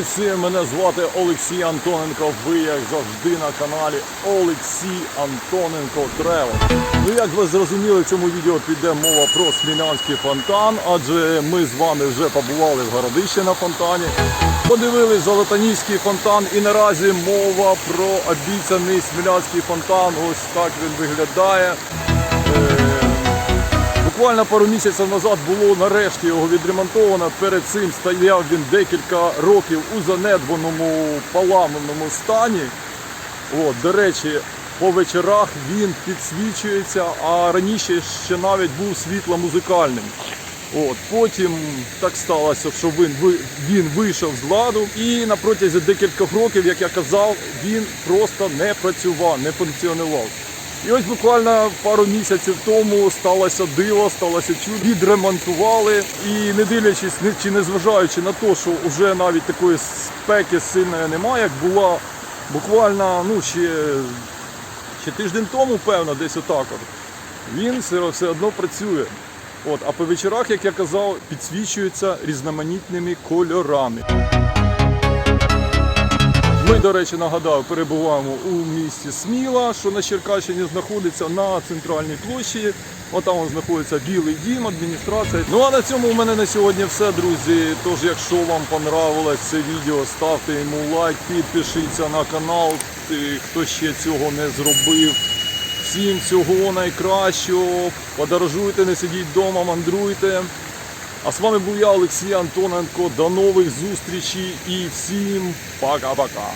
всім, мене звати Олексій Антоненко. Ви як завжди на каналі Олексій Антоненко Тревел. Ну як ви зрозуміли, в цьому відео піде мова про Смілянський фонтан, адже ми з вами вже побували в Городищі на фонтані. Подивились Золотоніський фонтан і наразі мова про обіцяний Смілянський фонтан. Ось так він виглядає. Буквально пару місяців назад було нарешті його відремонтовано. Перед цим стояв він декілька років у занедбаному поламаному стані. От, до речі, по вечорах він підсвічується, а раніше ще навіть був світло-музикальним. От, потім так сталося, що він, він вийшов з ладу і на протязі декількох років, як я казав, він просто не працював, не функціонував. І ось буквально пару місяців тому сталося диво, сталося чудо. Відремонтували і не дивлячись чи не зважаючи на те, що вже навіть такої спеки сильної немає, як була буквально ну, ще, ще тиждень тому, певно, десь отак. От. Він все, все одно працює. От, а по вечорах, як я казав, підсвічується різноманітними кольорами. Ми, до речі, нагадаю, перебуваємо у місті Сміла, що на Черкащині знаходиться на центральній площі. Отам знаходиться Білий дім, адміністрація. Ну а на цьому у мене на сьогодні все, друзі. Тож, якщо вам понравилось це відео, ставте йому лайк, підпишіться на канал, хто ще цього не зробив. Всім всього найкращого. Подорожуйте, не сидіть вдома, мандруйте. А з вами був я, Олексій Антоненко. До нових зустрічей і всім пока-пока.